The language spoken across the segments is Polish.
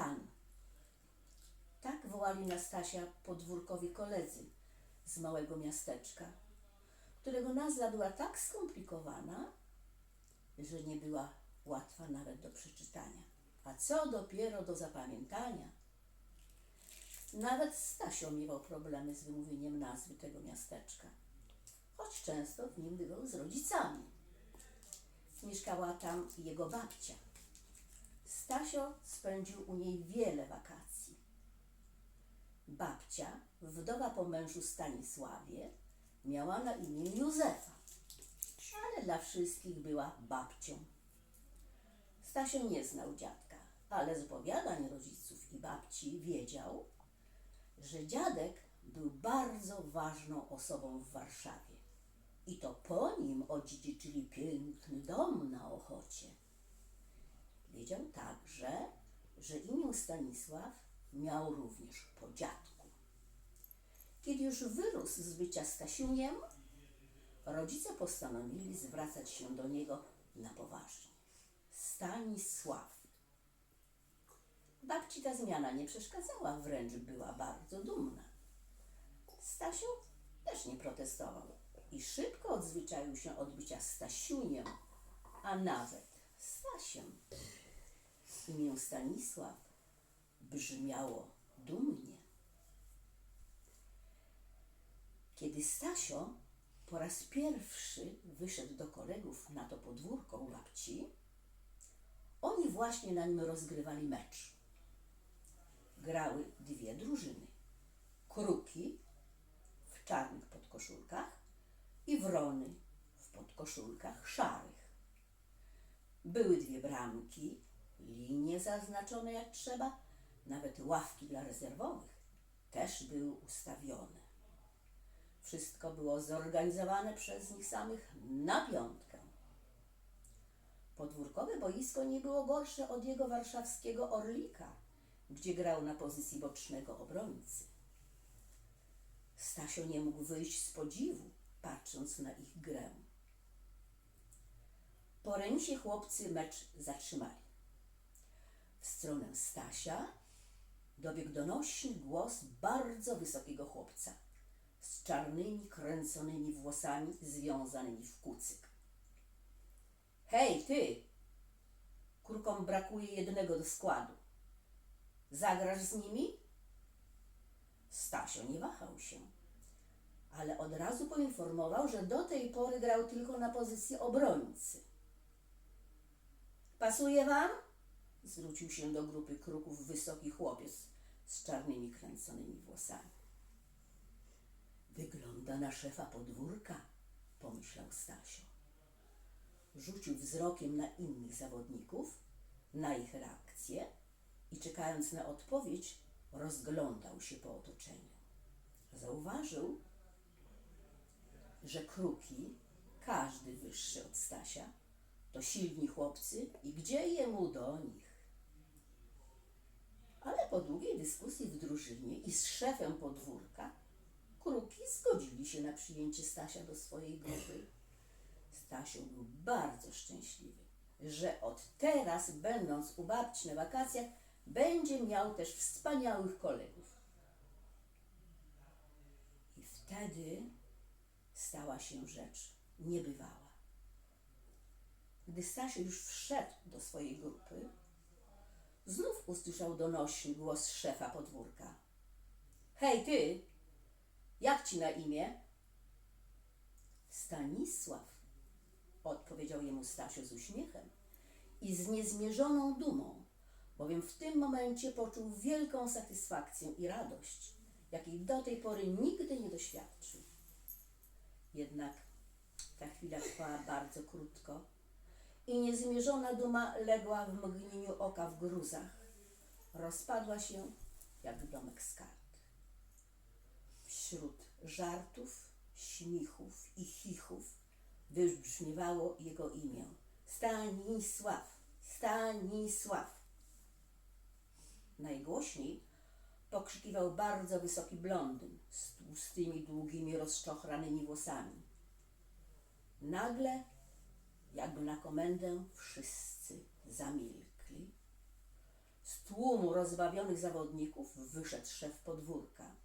Stan. Tak wołali na Stasia podwórkowi koledzy z małego miasteczka, którego nazwa była tak skomplikowana, że nie była łatwa nawet do przeczytania, a co dopiero do zapamiętania. Nawet Stasio miewał problemy z wymówieniem nazwy tego miasteczka, choć często w nim bywał z rodzicami. Mieszkała tam jego babcia. Stasio spędził u niej wiele wakacji. Babcia, wdowa po mężu Stanisławie, miała na imię Józefa, ale dla wszystkich była babcią. Stasio nie znał dziadka, ale z opowiadań rodziców i babci wiedział, że dziadek był bardzo ważną osobą w Warszawie. I to po nim odziedziczyli piękny dom na Ochocie. Wiedział także, że imię Stanisław miał również po dziadku. Kiedy już wyrósł z bycia Stasiuniem, rodzice postanowili zwracać się do niego na poważnie. Stanisław. Babci ta zmiana nie przeszkadzała, wręcz była bardzo dumna. Stasiu też nie protestował i szybko odzwyczaił się od bycia Stasiuniem, a nawet Stasiem. Imię Stanisław brzmiało dumnie. Kiedy Stasio po raz pierwszy wyszedł do kolegów na to podwórko u babci, oni właśnie na nim rozgrywali mecz. Grały dwie drużyny. Kruki w czarnych podkoszulkach i wrony w podkoszulkach szarych. Były dwie bramki, linie zaznaczone jak trzeba, nawet ławki dla rezerwowych też były ustawione. Wszystko było zorganizowane przez nich samych na piątkę. Podwórkowe boisko nie było gorsze od jego warszawskiego Orlika, gdzie grał na pozycji bocznego obrońcy. Stasio nie mógł wyjść z podziwu, patrząc na ich grę. Po remisie chłopcy mecz zatrzymali. W stronę Stasia dobiegł donośny głos bardzo wysokiego chłopca z czarnymi, kręconymi włosami związanymi w kucyk. Hej, ty! Kurkom brakuje jednego do składu. Zagrasz z nimi? Stasio nie wahał się, ale od razu poinformował, że do tej pory grał tylko na pozycji obrońcy. Pasuje wam? Zwrócił się do grupy kruków wysoki chłopiec z czarnymi kręconymi włosami. Wygląda na szefa podwórka, pomyślał Stasio. Rzucił wzrokiem na innych zawodników, na ich reakcję i czekając na odpowiedź, rozglądał się po otoczeniu. Zauważył, że kruki, każdy wyższy od Stasia, to silni chłopcy i gdzie jemu do nich. Ale po długiej dyskusji w drużynie i z szefem podwórka, kruki zgodzili się na przyjęcie Stasia do swojej grupy. Stasiu był bardzo szczęśliwy, że od teraz, będąc u babci na wakacjach, będzie miał też wspaniałych kolegów. I wtedy stała się rzecz niebywała. Gdy Stasiu już wszedł do swojej grupy, znów usłyszał donośny głos szefa podwórka. Hej ty, jak ci na imię? Stanisław, odpowiedział jemu Stasiu z uśmiechem i z niezmierzoną dumą, bowiem w tym momencie poczuł wielką satysfakcję i radość, jakiej do tej pory nigdy nie doświadczył. Jednak ta chwila trwała bardzo krótko i niezmierzona duma legła w mgnieniu oka w gruzach. Rozpadła się jak domek z kart. Wśród żartów, śmichów i chichów wybrzmiewało jego imię. Stanisław, Stanisław. Najgłośniej pokrzykiwał bardzo wysoki blondyn z tłustymi, długimi, rozczochranymi włosami. Nagle, jakby na komendę, wszyscy zamilkli. Z tłumu rozbawionych zawodników wyszedł szef podwórka.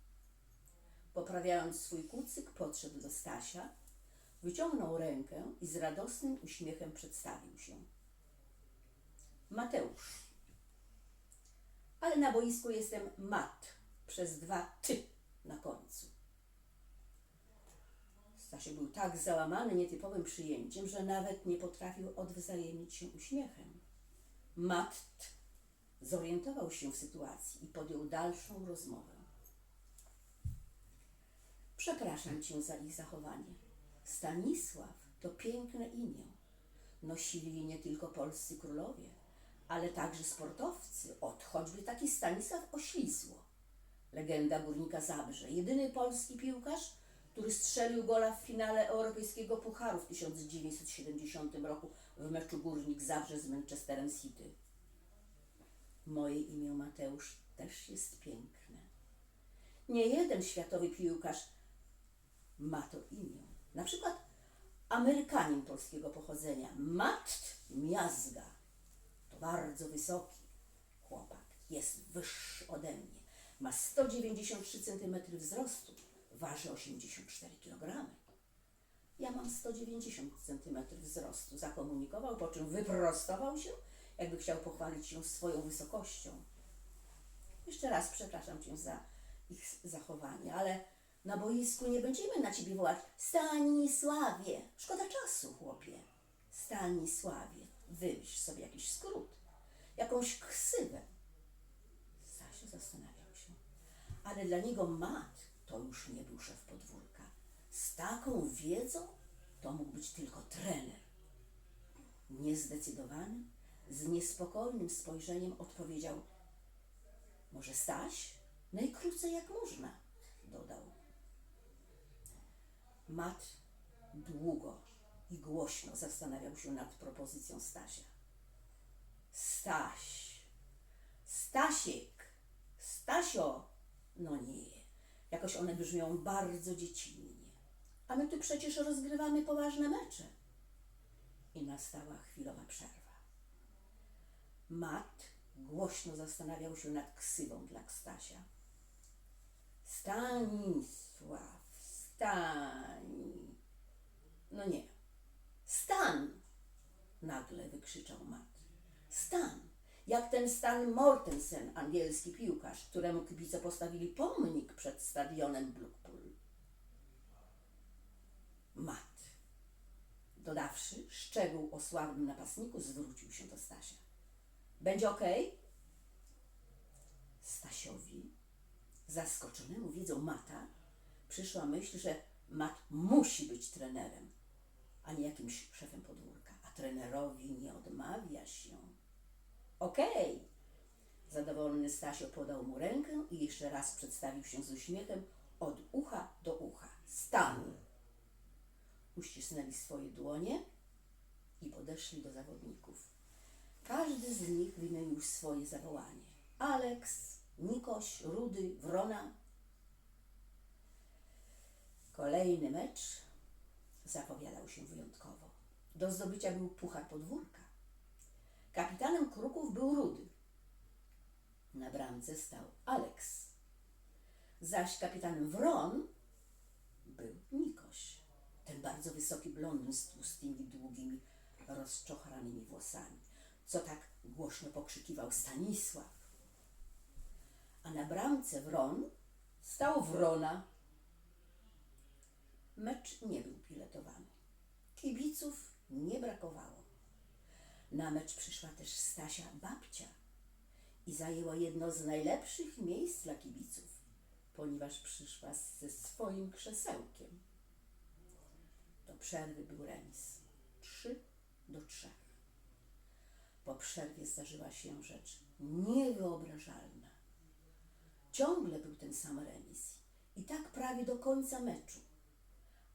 Poprawiając swój kucyk, podszedł do Stasia, wyciągnął rękę i z radosnym uśmiechem przedstawił się. Mateusz. Ale na boisku jestem Mat, przez dwa ty na końcu. Stasiu był tak załamany nietypowym przyjęciem, że nawet nie potrafił odwzajemnić się uśmiechem. Matt zorientował się w sytuacji i podjął dalszą rozmowę. Przepraszam cię za ich zachowanie. Stanisław to piękne imię. Nosili je nie tylko polscy królowie, ale także sportowcy, od choćby taki Stanisław Oślisło. Legenda Górnika Zabrze, jedyny polski piłkarz, który strzelił gola w finale Europejskiego Pucharu w 1970 roku w meczu Górnik Zabrze z Manchesterem City. Moje imię Mateusz też jest piękne. Nie jeden światowy piłkarz ma to imię. Na przykład Amerykanin polskiego pochodzenia, Matt Miazga. To bardzo wysoki chłopak. Jest wyższy ode mnie. Ma 193 cm wzrostu. Waży 84 kg. Ja mam 190 cm wzrostu. Zakomunikował, po czym wyprostował się, jakby chciał pochwalić się swoją wysokością. Jeszcze raz przepraszam Cię za ich zachowanie, ale na boisku nie będziemy na Ciebie wołać Stanisławie. Szkoda czasu, chłopie. Stanisławie. Wymyśl sobie jakiś skrót, jakąś ksywę. Stasiu zastanawiał się. Ale dla niego Mat to już nie był szef podwórka. Z taką wiedzą to mógł być tylko trener. Niezdecydowany, z niespokojnym spojrzeniem odpowiedział: Może Staś? Najkrócej jak można, dodał. Mat długo i głośno zastanawiał się nad propozycją Stasia. Staś, Stasiek, Stasio, no nie, jakoś one brzmią bardzo dziecinnie. A my tu przecież rozgrywamy poważne mecze. I nastała chwilowa przerwa. Mat głośno zastanawiał się nad ksywą dla Stasia. Stanisław, Stani. No nie. Stan! Nagle wykrzyczał Mat. Stan! Jak ten Stan Mortensen, angielski piłkarz, któremu kibice postawili pomnik przed stadionem Blackpool. Mat. Dodawszy szczegół o sławnym napastniku, zwrócił się do Stasia. Będzie okej? Stasiowi, zaskoczonemu wiedzą Mata, przyszła myśl, że Mat musi być trenerem, a nie jakimś szefem podwórka. A trenerowi nie odmawia się. Okej! Zadowolony Stasio podał mu rękę i jeszcze raz przedstawił się z uśmiechem od ucha do ucha. Stan! Uścisnęli swoje dłonie i podeszli do zawodników. Każdy z nich wymienił swoje zawołanie. Aleks, Nikoś, Rudy, Wrona. Kolejny mecz zapowiadał się wyjątkowo. Do zdobycia był puchar podwórka. Kapitanem Kruków był Rudy. Na bramce stał Aleks. Zaś kapitanem Wron był Nikoś. Ten bardzo wysoki blondyn z tłustymi, długimi, rozczochranymi włosami, co tak głośno pokrzykiwał Stanisław. A na bramce Wron stał Wrona. Mecz nie był biletowany. Kibiców nie brakowało. Na mecz przyszła też Stasia babcia i zajęła jedno z najlepszych miejsc dla kibiców, ponieważ przyszła ze swoim krzesełkiem. Do przerwy był remis. Trzy do trzech. Po przerwie zdarzyła się rzecz niewyobrażalna. Ciągle był ten sam remis i tak prawie do końca meczu,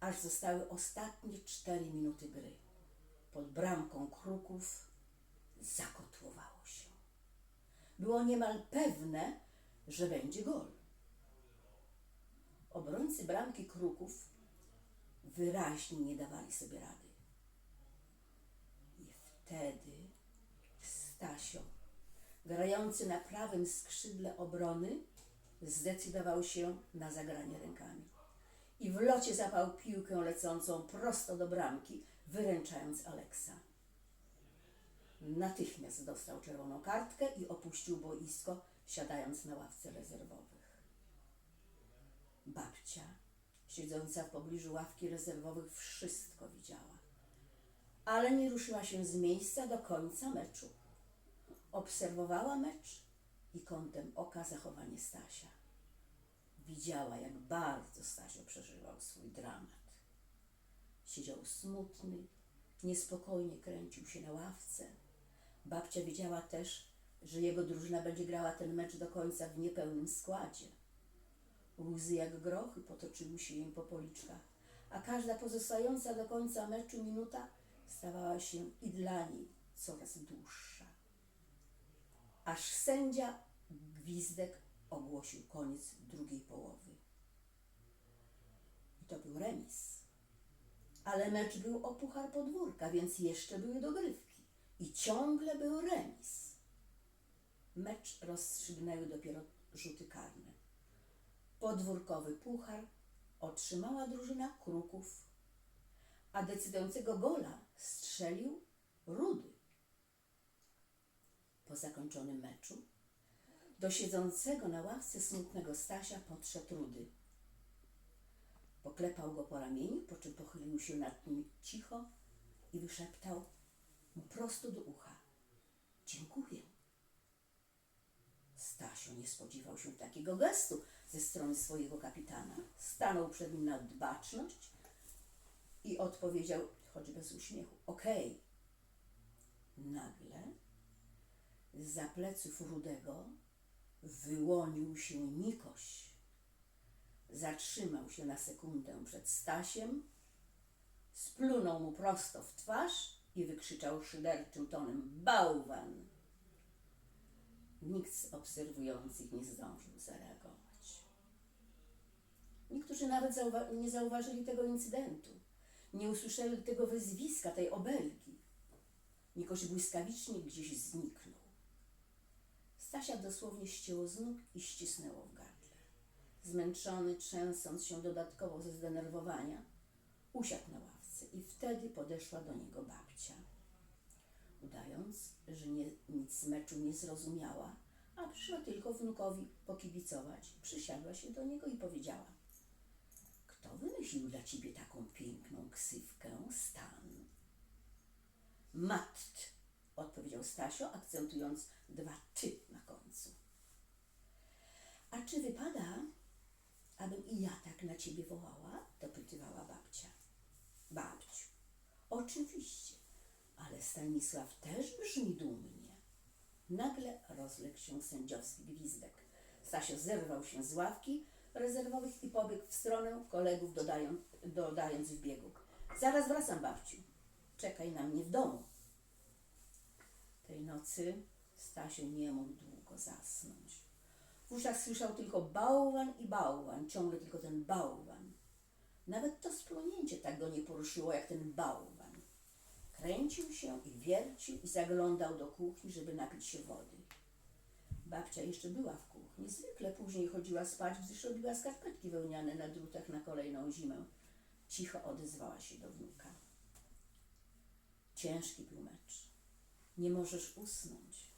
aż zostały ostatnie cztery minuty gry. Pod bramką Kruków zakotłowało się. Było niemal pewne, że będzie gol. Obrońcy bramki Kruków wyraźnie nie dawali sobie rady. I wtedy Stasio grający na prawym skrzydle obrony, zdecydował się na zagranie rękami. I w locie zapał piłkę lecącą prosto do bramki, wyręczając Aleksa. Natychmiast dostał czerwoną kartkę i opuścił boisko, siadając na ławce rezerwowych. Babcia, siedząca w pobliżu ławki rezerwowych, wszystko widziała, ale nie ruszyła się z miejsca do końca meczu. Obserwowała mecz i kątem oka zachowanie Stasia. Widziała, jak bardzo Stasio przeżywał swój dramat. Siedział smutny, niespokojnie kręcił się na ławce. Babcia wiedziała też, że jego drużyna będzie grała ten mecz do końca w niepełnym składzie. Łzy jak grochy potoczyły się jej po policzkach, a każda pozostająca do końca meczu minuta stawała się i dla niej coraz dłuższa. Aż sędzia Gwizdek ogłosił koniec drugiej połowy. I to był remis. Ale mecz był o puchar podwórka, więc jeszcze były dogrywki. I ciągle był remis. Mecz rozstrzygnęły dopiero rzuty karne. Podwórkowy puchar otrzymała drużyna Kruków, a decydującego gola strzelił Rudy. Po zakończonym meczu do siedzącego na ławce smutnego Stasia podszedł Rudy. Poklepał go po ramieniu, po czym pochylił się nad nim cicho i wyszeptał mu prosto do ucha. Dziękuję. Stasio nie spodziewał się takiego gestu ze strony swojego kapitana. Stanął przed nim na baczność i odpowiedział, choć bez uśmiechu, okej. Nagle za pleców Rudego wyłonił się Nikoś. Zatrzymał się na sekundę przed Stasiem, splunął mu prosto w twarz i wykrzyczał szyderczym tonem bałwan. Nikt z obserwujących nie zdążył zareagować. Niektórzy nawet zauwa- nie zauważyli tego incydentu, nie usłyszeli tego wyzwiska, tej obelgi. Nikoś błyskawicznie gdzieś zniknął. Stasia dosłownie ścięło z nóg i ścisnęło w gardle. Zmęczony, trzęsąc się dodatkowo ze zdenerwowania, usiadł na ławce i wtedy podeszła do niego babcia. Udając, że nie, nic z meczu nie zrozumiała, a przyszła tylko wnukowi pokibicować, przysiadła się do niego i powiedziała Kto wymyślił dla ciebie taką piękną ksywkę Stan? Matt, odpowiedział Stasio, akcentując dwa ty na końcu. A czy wypada, abym i ja tak na ciebie wołała? dopytywała babcia. Babciu, oczywiście, ale Stanisław też brzmi dumnie. Nagle rozległ się sędziowski gwizdek. Stasio zerwał się z ławki rezerwowych i pobiegł w stronę kolegów, dodając, dodając w biegu. Zaraz wracam, babciu. Czekaj na mnie w domu. Tej nocy Stasio nie mógł długo zasnąć. W uszach słyszał tylko bałwan i bałwan, ciągle tylko ten bałwan. Nawet to splunięcie tak go nie poruszyło jak ten bałwan. Kręcił się i wiercił i zaglądał do kuchni, żeby napić się wody. Babcia jeszcze była w kuchni. Zwykle później chodziła spać, gdyż robiła skarpetki wełniane na drutach na kolejną zimę. Cicho odezwała się do wnuka. Ciężki był mecz. Nie możesz usnąć.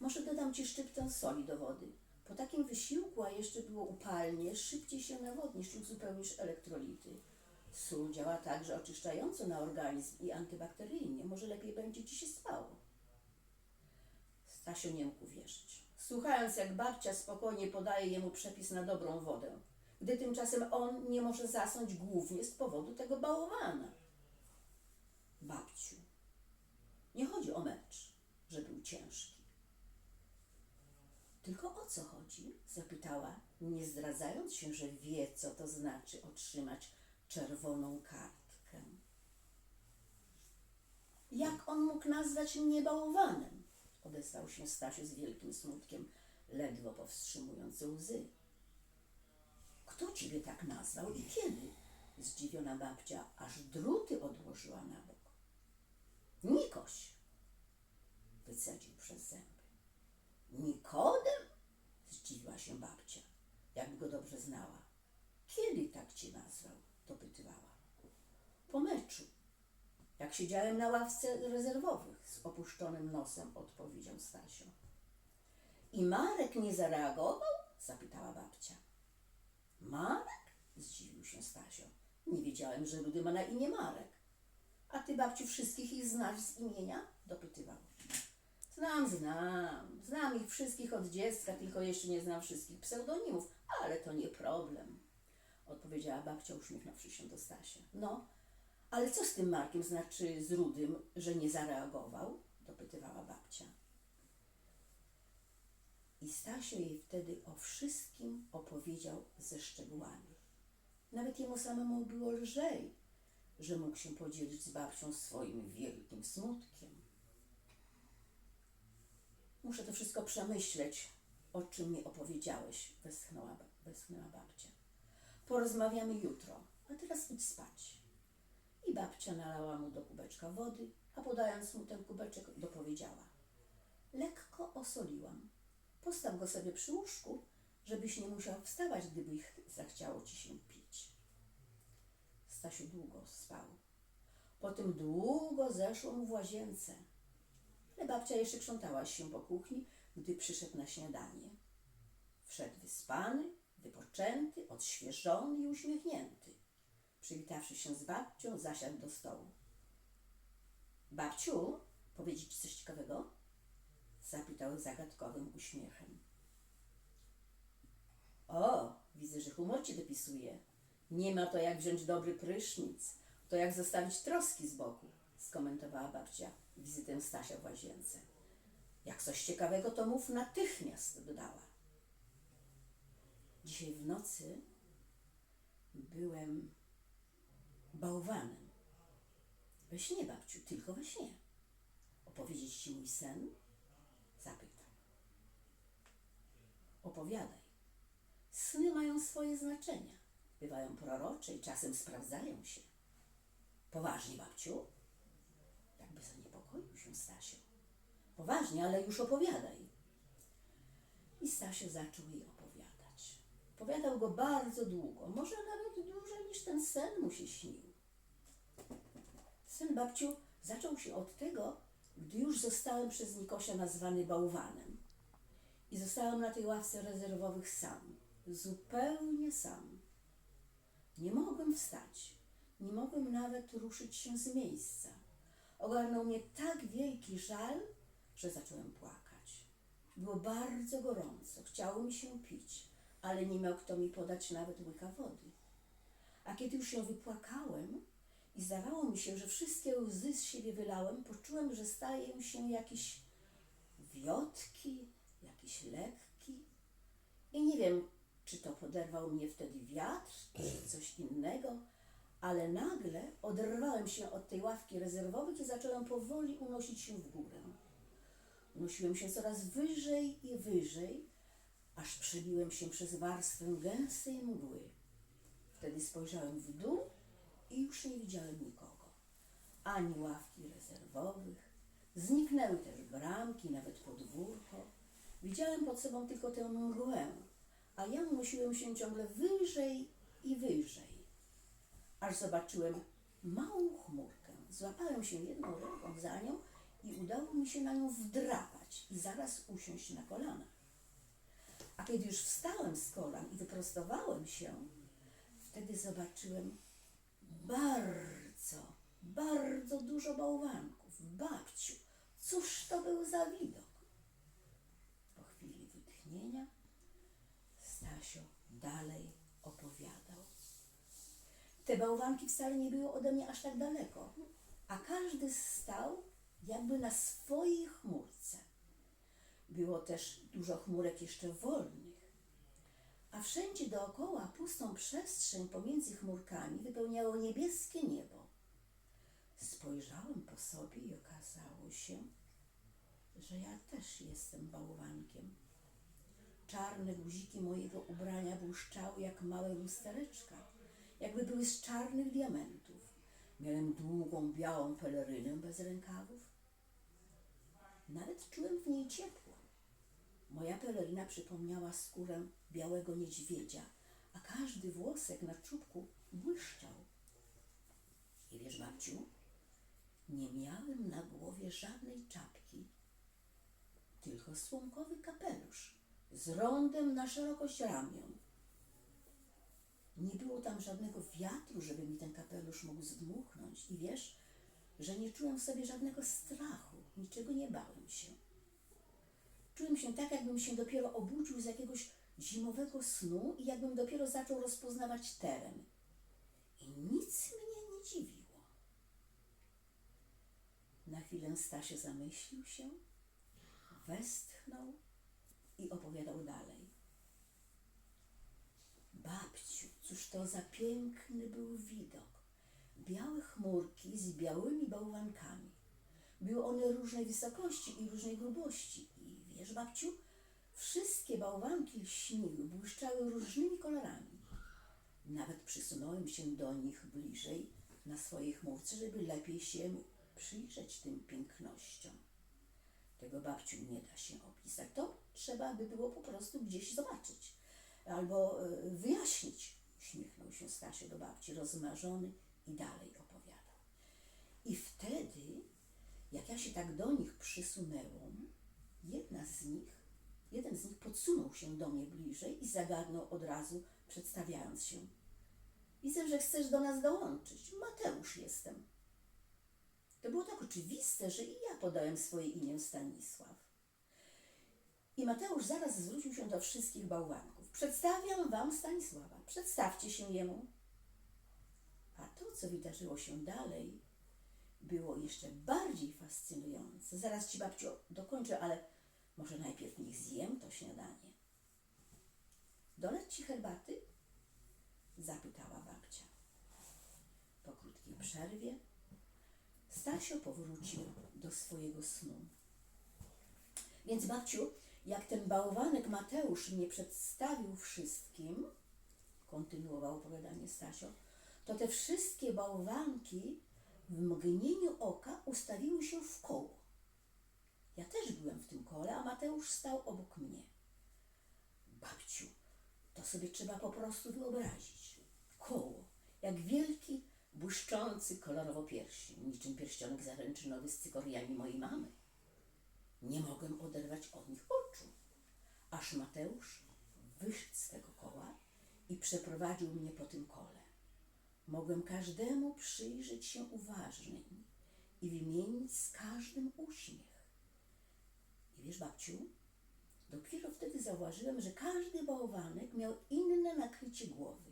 Może dodam ci szczyptę soli do wody. Po takim wysiłku, a jeszcze było upalnie, szybciej się nawodnisz i uzupełnisz elektrolity. Sól działa także oczyszczająco na organizm i antybakteryjnie. Może lepiej będzie ci się spało. Stasio nie mógł wierzyć. Słuchając, jak babcia spokojnie podaje jemu przepis na dobrą wodę, gdy tymczasem on nie może zasnąć głównie z powodu tego bałwana. Babciu, nie chodzi o mecz, że był ciężki. Tylko o co chodzi? zapytała, nie zdradzając się, że wie, co to znaczy otrzymać czerwoną kartkę. Jak on mógł nazwać mnie bałwanem? Odezwał się Stasiu z wielkim smutkiem, ledwo powstrzymując łzy. Kto ciebie tak nazwał i kiedy? Zdziwiona babcia aż druty odłożyła na bok. Nikoś, wycedził przez zęby. Zdziwiła się babcia, jakby go dobrze znała. Kiedy tak cię nazwał? dopytywała. Po meczu. Jak siedziałem na ławce rezerwowych z opuszczonym nosem, odpowiedział Stasio. I Marek nie zareagował? zapytała babcia. Marek? zdziwił się Stasio. Nie wiedziałem, że Rudy ma na imię Marek. A ty babciu wszystkich ich znasz z imienia? dopytywał. Znam, znam. Znam ich wszystkich od dziecka, tylko jeszcze nie znam wszystkich pseudonimów, ale to nie problem. Odpowiedziała babcia, uśmiechnąwszy się do Stasia. No, ale co z tym Markiem znaczy z Rudym, że nie zareagował? dopytywała babcia. I Stasio jej wtedy o wszystkim opowiedział ze szczegółami. Nawet jemu samemu było lżej, że mógł się podzielić z babcią swoim wielkim smutkiem. Muszę to wszystko przemyśleć, o czym mi opowiedziałeś, westchnęła, westchnęła babcia. Porozmawiamy jutro, a teraz idź spać. I babcia nalała mu do kubeczka wody, a podając mu ten kubeczek, dopowiedziała. Lekko osoliłam. Postaw go sobie przy łóżku, żebyś nie musiał wstawać, gdyby ich zachciało ci się pić. Stasiu długo spał. Potem długo zeszło mu w łazience. Ale babcia jeszcze krzątała się po kuchni, gdy przyszedł na śniadanie. Wszedł wyspany, wypoczęty, odświeżony i uśmiechnięty. Przywitawszy się z babcią, zasiadł do stołu. Babciu, powiedzieć ci coś ciekawego? Zapytał zagadkowym uśmiechem. O, widzę, że humor ci dopisuje. Nie ma to jak wziąć dobry prysznic. To jak zostawić troski z boku, skomentowała babcia wizytę Stasia w łazience. Jak coś ciekawego, to mów natychmiast, dodała. Dzisiaj w nocy byłem bałwanem. We śnie, babciu, tylko we śnie. Opowiedzieć ci mój sen? Zapytał. Opowiadaj. Sny mają swoje znaczenia. Bywają prorocze i czasem sprawdzają się. Poważnie, babciu? Stasio. Poważnie, ale już opowiadaj. I Stasio zaczął jej opowiadać. Opowiadał go bardzo długo, może nawet dłużej niż ten sen mu się śnił. Sen babciu zaczął się od tego, gdy już zostałem przez Nikosia nazwany bałwanem. I zostałem na tej ławce rezerwowych sam, zupełnie sam. Nie mogłem wstać, nie mogłem nawet ruszyć się z miejsca. Ogarnął mnie tak wielki żal, że zacząłem płakać. Było bardzo gorąco, chciało mi się pić, ale nie miał kto mi podać nawet łyka wody. A kiedy już się wypłakałem i zdawało mi się, że wszystkie łzy z siebie wylałem, poczułem, że staję się jakiś wiotki, jakiś lekki. I nie wiem, czy to poderwał mnie wtedy wiatr, czy coś innego, ale nagle oderwałem się od tej ławki rezerwowej i zacząłem powoli unosić się w górę. Unosiłem się coraz wyżej i wyżej, aż przebiłem się przez warstwę gęstej mgły. Wtedy spojrzałem w dół i już nie widziałem nikogo. Ani ławki rezerwowych, zniknęły też bramki, nawet podwórko. Widziałem pod sobą tylko tę mgłę, a ja unosiłem się ciągle wyżej i wyżej, aż zobaczyłem małą chmurkę. Złapałem się jedną ręką za nią i udało mi się na nią wdrapać i zaraz usiąść na kolanach. A kiedy już wstałem z kolan i wyprostowałem się, wtedy zobaczyłem bardzo, bardzo dużo bałwanków. Babciu, cóż to był za widok? Po chwili wytchnienia Stasio dalej opowiadał. Te bałwanki wcale nie były ode mnie aż tak daleko, a każdy stał jakby na swojej chmurce. Było też dużo chmurek jeszcze wolnych, a wszędzie dookoła pustą przestrzeń pomiędzy chmurkami wypełniało niebieskie niebo. Spojrzałem po sobie i okazało się, że ja też jestem bałwankiem. Czarne guziki mojego ubrania błyszczały jak małe lustereczka, jakby były z czarnych diamentów. Miałem długą, białą pelerynę bez rękawów. Nawet czułem w niej ciepło. Moja peleryna przypomniała skórę białego niedźwiedzia, a każdy włosek na czubku błyszczał. I wiesz, babciu, nie miałem na głowie żadnej czapki, tylko słomkowy kapelusz z rondem na szerokość ramion. Nie było tam żadnego wiatru, żeby mi ten kapelusz mógł zdmuchnąć. I wiesz, że nie czułem w sobie żadnego strachu, niczego nie bałem się. Czułem się tak, jakbym się dopiero obudził z jakiegoś zimowego snu i jakbym dopiero zaczął rozpoznawać teren. I nic mnie nie dziwiło. Na chwilę Stasio zamyślił się, westchnął i opowiadał dalej. Babciu, cóż to za piękny był widok. Białe chmurki z białymi bałwankami. Były one różnej wysokości i różnej grubości. I wiesz, babciu, wszystkie bałwanki lśniły, błyszczały różnymi kolorami. Nawet przysunąłem się do nich bliżej na swojej chmurce, żeby lepiej się przyjrzeć tym pięknościom. Tego babciu nie da się opisać. To trzeba by było po prostu gdzieś zobaczyć albo e, wyjaśnić. Uśmiechnął się Stasio do babci, rozmarzony i dalej opowiadał. I wtedy, jak ja się tak do nich przysunęłam, jedna z nich, jeden z nich podsunął się do mnie bliżej i zagadnął od razu, przedstawiając się. Widzę, że chcesz do nas dołączyć. Mateusz jestem. To było tak oczywiste, że i ja podałem swoje imię Stanisław. I Mateusz zaraz zwrócił się do wszystkich bałwanków. Przedstawiam wam Stanisława. Przedstawcie się jemu. A to, co wydarzyło się dalej, było jeszcze bardziej fascynujące. Zaraz ci babciu dokończę, ale może najpierw niech zjem to śniadanie. Doleć ci herbaty? Zapytała babcia. Po krótkiej przerwie Stasio powrócił do swojego snu. Więc babciu, jak ten bałwanek Mateusz mnie przedstawił wszystkim, kontynuował opowiadanie Stasio, to te wszystkie bałwanki w mgnieniu oka ustawiły się w koło. Ja też byłem w tym kole, a Mateusz stał obok mnie. Babciu, to sobie trzeba po prostu wyobrazić. Koło, jak wielki, błyszczący kolorowo pierścień, niczym pierścionek zaręczynowy z cykoriami mojej mamy. Nie mogłem oderwać od nich oczu, aż Mateusz wyszedł z tego koła i przeprowadził mnie po tym kole. Mogłem każdemu przyjrzeć się uważniej i wymienić z każdym uśmiech. I wiesz, babciu, dopiero wtedy zauważyłem, że każdy bałwanek miał inne nakrycie głowy,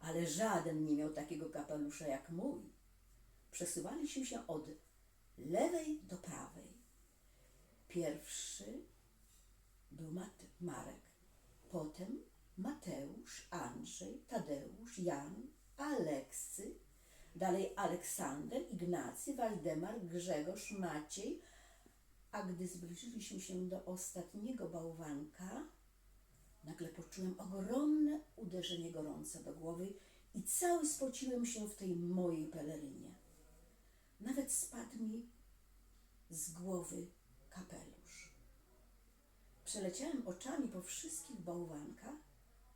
ale żaden nie miał takiego kapelusza jak mój. Przesuwaliśmy się od lewej do prawej. Pierwszy był Marek, potem Mateusz, Andrzej, Tadeusz, Jan, Aleksy, dalej Aleksander, Ignacy, Waldemar, Grzegorz, Maciej, a gdy zbliżyliśmy się do ostatniego bałwanka, nagle poczułem ogromne uderzenie gorące do głowy i cały spociłem się w tej mojej pelerynie. Nawet spadł mi z głowy kapelusz. Przeleciałem oczami po wszystkich bałwankach,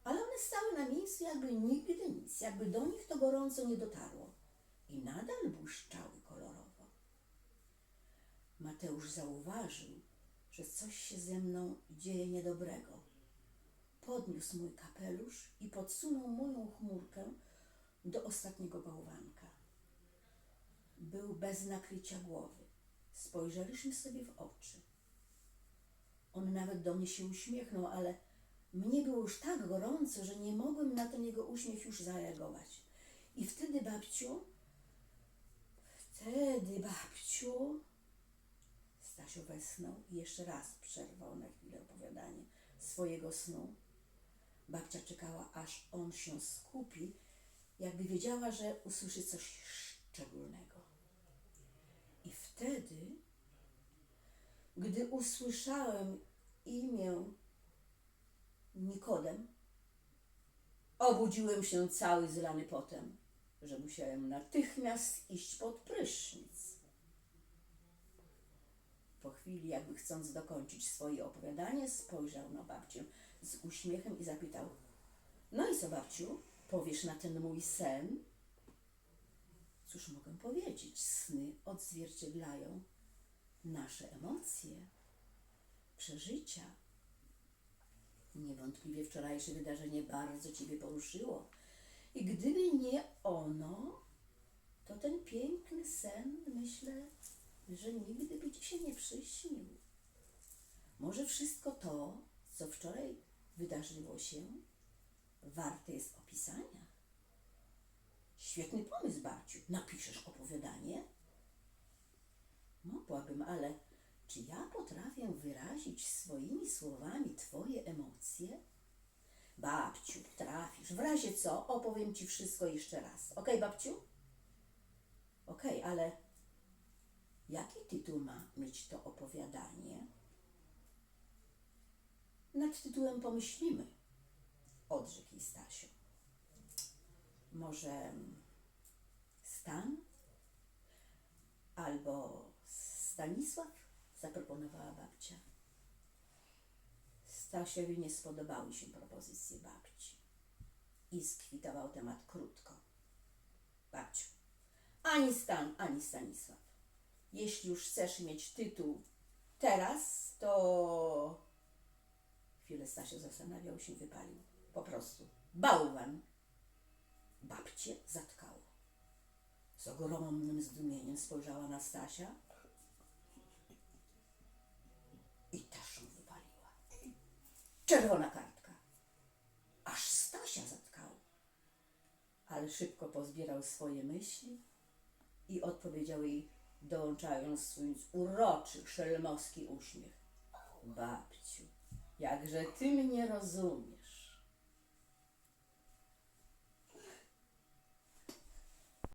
ale one stały na miejscu jakby nigdy nic, jakby do nich to gorąco nie dotarło i nadal błyszczały kolorowo. Mateusz zauważył, że coś się ze mną dzieje niedobrego. Podniósł mój kapelusz i podsunął moją chmurkę do ostatniego bałwanka. Był bez nakrycia głowy. Spojrzeliśmy sobie w oczy. On nawet do mnie się uśmiechnął, ale mnie było już tak gorąco, że nie mogłem na ten jego uśmiech już zareagować. I wtedy, babciu, wtedy, babciu, Stasiu wesnął i jeszcze raz przerwał na chwilę opowiadanie swojego snu. Babcia czekała, aż on się skupi, jakby wiedziała, że usłyszy coś szczególnego. Wtedy, gdy usłyszałem imię Nikodem, obudziłem się cały zlany potem, że musiałem natychmiast iść pod prysznic. Po chwili, jakby chcąc dokończyć swoje opowiadanie, spojrzał na babcię z uśmiechem i zapytał: No i co, babciu? Powiesz na ten mój sen? Cóż mogę powiedzieć? Sny odzwierciedlają nasze emocje, przeżycia. Niewątpliwie wczorajsze wydarzenie bardzo Ciebie poruszyło. I gdyby nie ono, to ten piękny sen, myślę, że nigdy by Ci się nie przyśnił. Może wszystko to, co wczoraj wydarzyło się, warte jest opisania. Świetny pomysł, babciu. Napiszesz opowiadanie? Mogłabym, ale czy ja potrafię wyrazić swoimi słowami Twoje emocje? Babciu, trafisz. W razie co, opowiem Ci wszystko jeszcze raz. Okej, babciu? Okej, ale jaki tytuł ma mieć to opowiadanie? Nad tytułem pomyślimy, odrzekł jej Stasiu. Może Stan? Albo Stanisław? Zaproponowała babcia. Stasiowi nie spodobały się propozycje babci i skwitował temat krótko. Babciu, ani Stan, ani Stanisław. Jeśli już chcesz mieć tytuł teraz, to... Chwilę Stasio zastanawiał się, wypalił. Po prostu. Bałwan. Babcie zatkało. Z ogromnym zdumieniem spojrzała na Stasia i też ją wypaliła. Czerwona kartka. Aż Stasia zatkało. Ale szybko pozbierał swoje myśli i odpowiedział jej, dołączając swój uroczy, szelmowski uśmiech. Babciu, jakże ty mnie rozumiesz.